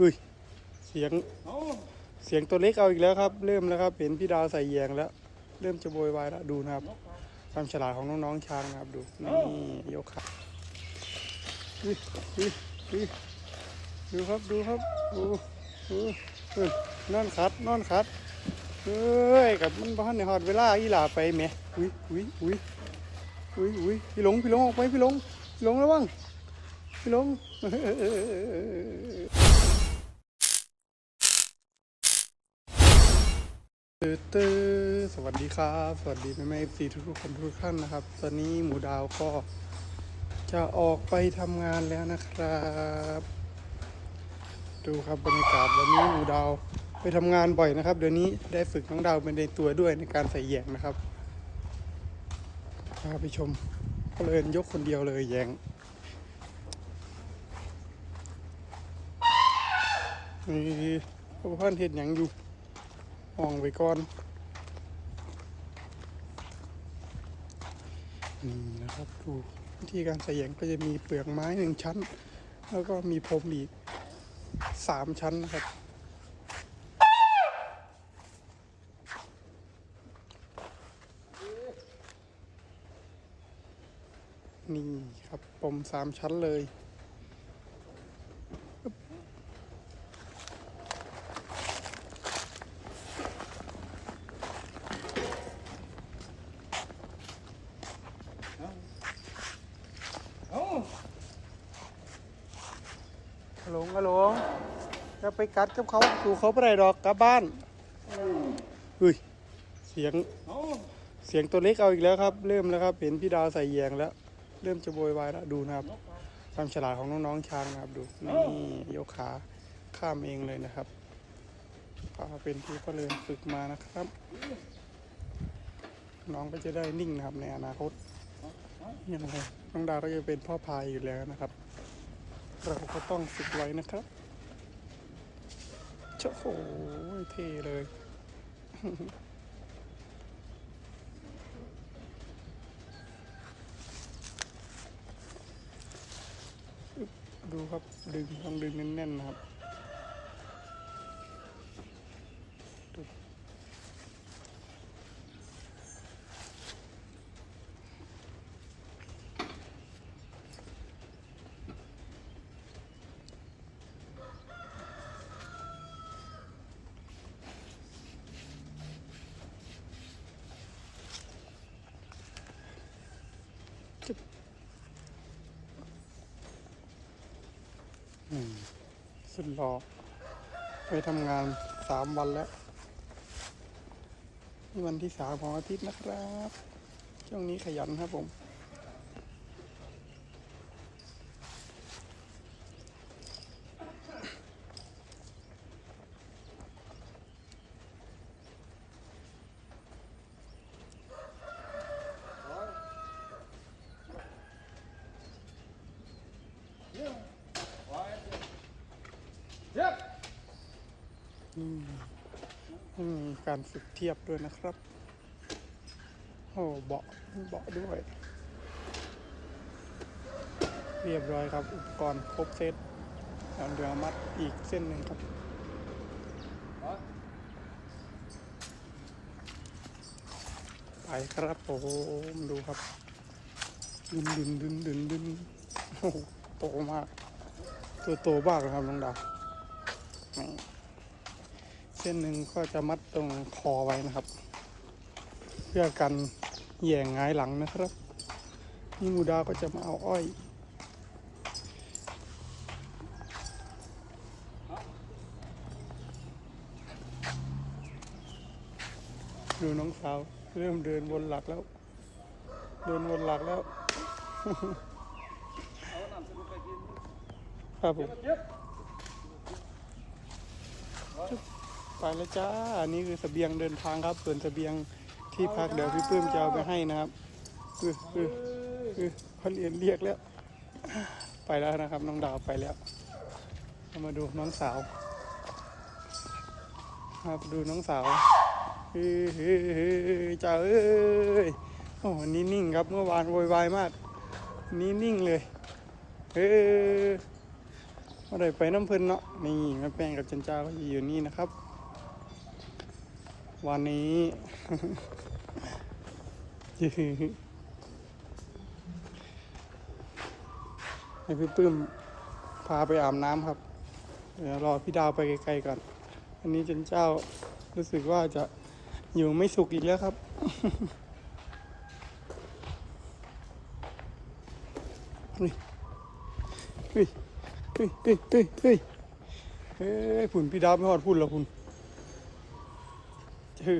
อุ้ย เสียง เสียงตัวเล็กเอาอีกแล้วครับ เริ่มแล้วครับ เห็นพี่ดาวใส่แยงแล้ว เริ่มจะโวยวายแล้ว ดูนะครับ ความฉลาดของน้องๆช้างนะครับ ดู นี่ยกขาอุ้ยอุ้ยอุ้ยดูครับ ดูครับดูดูดูนอนคัด นอนคัดเฮ้ยกับมันบ้านในหอดเวลาอีหลาไปแหมอุ้ยอุ้ยอุ้ยอุ้ยอุ้ยพี่หลงพี่หลงออกไปพี่หลงหลงระวัง ลงตื้อตื้อสวัสดีครับ สวัสดีแม่แม่ซีทุกๆคนทุกท่านนะครับ ตอนนี้หมูดาวก็จะออกไปทำงานแล้วนะครับ ดูครับบรรยากาศวันนี้หมูดาวไปทำงานบ่อยนะครับ เดี๋ยวนี้ได้ฝึกน้องดาวเป็นในตัวด้วยในการใส่แยงนะครับพาไปชมก็เลยยกคนเดียวเลยแยง นี่พ่อพันเห็ดหยังอยู่ห้องไว้ก่อนนี่นะครับดูวิธีการใส่แยงก็จะมีเปลือกไม้หนึ่งชั้น แล้วก็มีพรมอีกสามชั้นนะครับนี่ครับปมสามชั้นเลย หลฮัลโหลงจะไปกัดกับเขาสู่เขาไปไหนดอกกลับบ้านอุ้ยเสียงเสียงตัวเล็กเอาอีกแล้วครับ เริ่มแล้วครับ เห็นพี่ดาวใส่แยงแล้ว เริ่มจะโวยวายแล้วดูนะครับความฉลาดของน้องๆช้างนะครับดูนี่ยกขาข้ามเองเลยนะครับก็เป็นที่ก็เลยฝึกมานะครับ น้องก็จะได้นิ่งนะครับในอนาคตยังไงน้องดาวก็จะเป็นพ่อพายอยู่แล้วนะครับ เราก็ต้องฝึกไว้นะครับโอ้โหเท่เลย ดูครับดึงต้องดึงแน่นๆนะครับ อืมสุดหล่อไปทำงานสามวันแล้วนี่วันที่สามของอาทิตย์นะครับ ช่วงนี้ขยันครับผม อืมอืม การฝึกเทียบด้วยนะครับ โอ้เบาะเบาะด้วย เรียบร้อยครับ อุปกรณ์ครบเซตแล้วเดี๋ยวมัดอีกเส้นหนึ่งครับไปครับผมดูครับ ดึนดึนดึนดึนดึนโอ้โตมาก ตัวโตมากเลยครับน้องดาว เส้นหนึ่งก็จะมัดตรงคอไว้นะครับ เพื่อกันแย่งงายหลังนะครับนี่มูดาก็จะมาเอาอ้อยดูน้องสาวเริ่มเดินวนหลักแล้ว เดินวนหลักแล้ว ครับผม ไปแล้วจ้า อันนี้คือเสบียงเดินทางครับ ส่วนเสบียงที่พักเดี๋ยวพี่ปื้มจะเอาไปให้นะครับเออเออเออเขาเรียนเรียกแล้ว ไปแล้วนะครับน้องดาวไปแล้วเรามาดูน้องสาวครับดูน้องสาวเฮ้ยเฮ้ยเฮ้ยจ้าเอ้ยโอ้วันนี้นิ่งครับเมื่อวานโวยวายมากวันนี้นิ่งเลยเออว่าได้ไปน้ำเพิ่นเนาะนี่แม่แป้งกับจันจ้าก็อยู่นี่นะครับ วันนี้ให้พี่ปื้มพาไปอาบน้ำครับ เดี๋ยวรอพี่ดาวไปไกลๆก่อน อันนี้จันเจ้ารู้สึกว่าจะอยู่ไม่สุขอีกแล้วครับ เฮ้ย เฮ้ย เฮ้ย เฮ้ย เฮ้ยเฮ้ยฝุ่นพี่ดาวไม่หอดพุ่นแล้วพุ่น เฮ้ย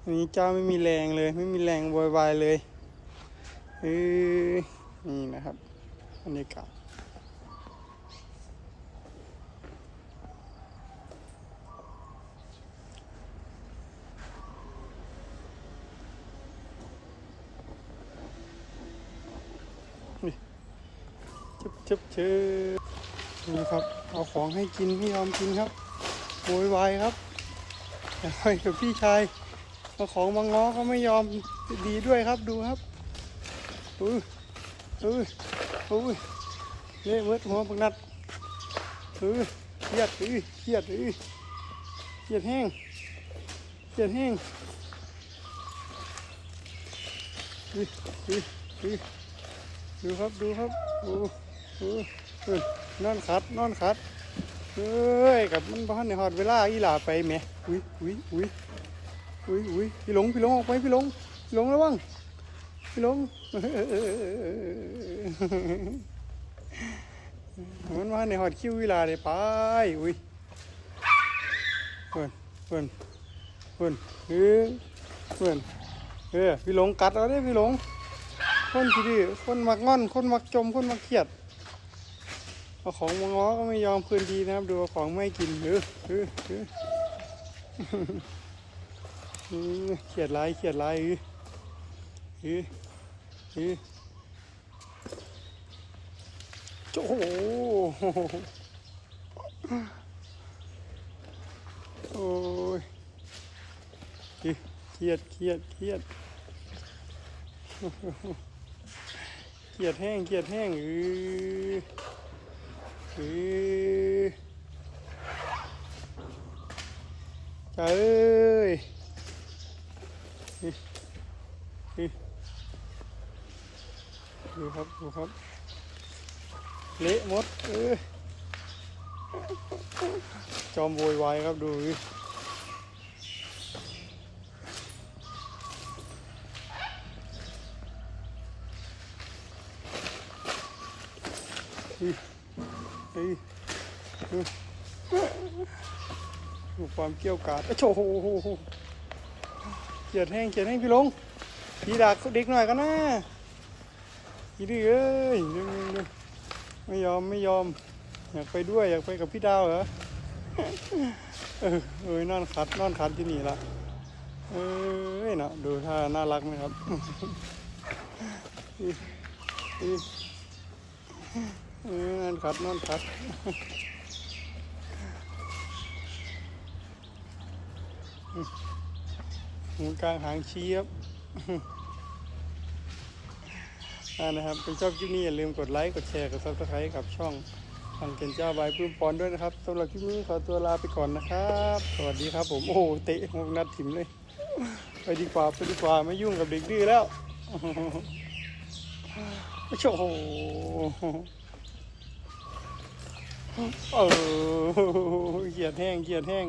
อันนี้เจ้าไม่มีแรงเลย ไม่มีแรงโวยวายเลยเอ้ยนี่นะครับบรรยากาศชึบชึบชึบนี่ครับ เอาของให้กินไม่ยอมกินครับโวยวายครับ ไปกับพี่ชายเอาของมาง้อก็ไม่ยอมดีด้วยครับดูครับอุ้ยอุ้ยอุ้ยเละเวิร์ดหัวปักนัดอุ้ยเครียดอุ้ยเครียดอุ้ยเครียดแห้งเครียดแห้งอุ้ยอุ้ยอุ้ยดูครับดูครับโอ้โหเอ้นอนขัดนอนขัด เอ้ยกับมันบ้านในหอดเวลาอีหลาไปแหมอุ้ยอุ้ยอุ้ยอุ้ยอุ้ยพี่หลงพี่หลงออกไปพี่หลงพี่หลงระวังพี่หลงมันมาในหอดคิวเวลาเลยไปอุ้ยเพื่อนเพื่อนเพื่อนเออเพื่อนเออพี่หลงกัดเอาได้พี่หลงคนที่ดื้อคนมักงอน คนมักจม คนมักเครียด เอาของมาง้อก็ไม่ยอมคืนดีนะครับ ดูเอาของไม่กินเออเออเออเออเครียดไรเครียดไรเออเออเออโอ้โหโอ้ยเครียดเครียดเครียดเกียดแห้งเกียดแห้งเออ เออจ้าเอ้ยเอ้ยดูครับดูครับ เละหมดเออจอมโวยวายครับดูดิเอ้ย เอ้ยดูความเกี่ยวกาดโอ้โหเกียดแห้งเกียดแห้งพี่ลงพี่ดักเด็กหน่อยกันนะพี่ดื้อเอ้ยไม่ยอมไม่ยอม อยากไปด้วยอยากไปกับพี่ดาวเหรอเออเอ้ยนอนขัดนอนขัดที่นี่ละเอ้ยเนาะดูท่าน่ารักไหมครับอีอี เออนอนขัดนอนขัดหูกลางหางชี้ครับอ่านะครับเป็นชอบคลิปนี้อย่าลืมกดไลค์ กดแชร์ กดซับสไครต์กับช่องทางเกนเจ้าใบายปื้มปอนด้วยนะครับสำหรับคลิปนี้ขอตัวลาไปก่อนนะครับ สวัสดีครับผม โอ้เตะหกนัดถิ่มเลย ไปดีกว่าไปดีกว่าไม่ยุ่งกับเด็กดื้อแล้วโอ้โห เออเกียดแห้งเกียดแห้ง